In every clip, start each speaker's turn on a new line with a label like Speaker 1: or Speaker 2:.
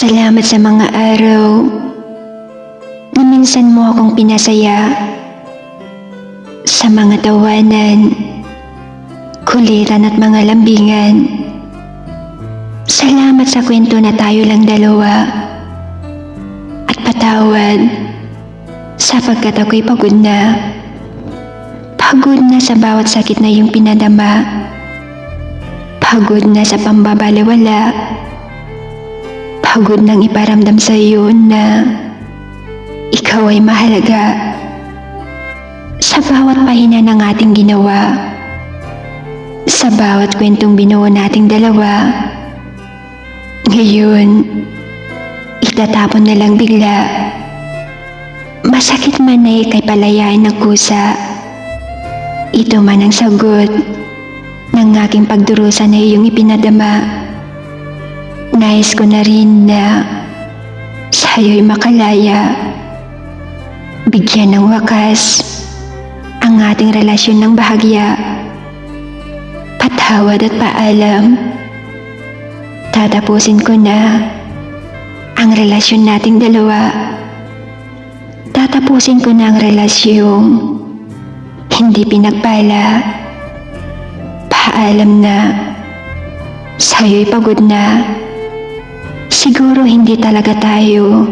Speaker 1: Salamat sa mga araw na minsan mo akong pinasaya sa mga tawanan, kulitan at mga lambingan. Salamat sa kwento na tayo lang dalawa at patawad sapagkat ako'y pagod na. Pagod na sa bawat sakit na iyong pinadama. Pagod na sa pambabaliwala. Pagod nang iparamdam sa iyo na ikaw ay mahalaga. Sa bawat pahina ng ating ginawa, sa bawat kwentong binuo nating dalawa, ngayon, itatapon na lang bigla. Masakit man ay kay palayain ng kusa. Ito man ang sagot ng aking pagdurusa na iyong ipinadama. Nais ko na rin na sa'yo'y makalaya. Bigyan ng wakas ang ating relasyon ng bahagya. Patawad at paalam. Tatapusin ko na ang relasyon nating dalawa. Tatapusin ko na ang relasyong hindi pinagpala. Paalam na sa'yo'y pagod na. Siguro hindi talaga tayo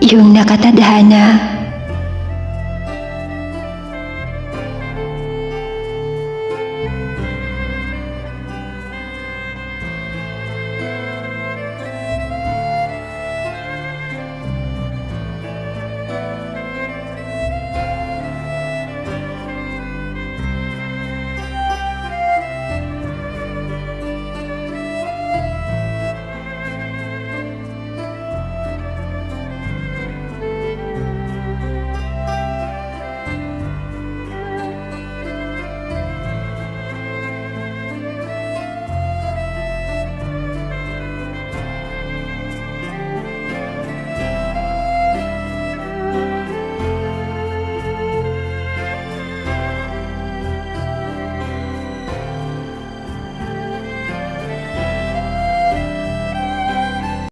Speaker 1: yung nakatadhana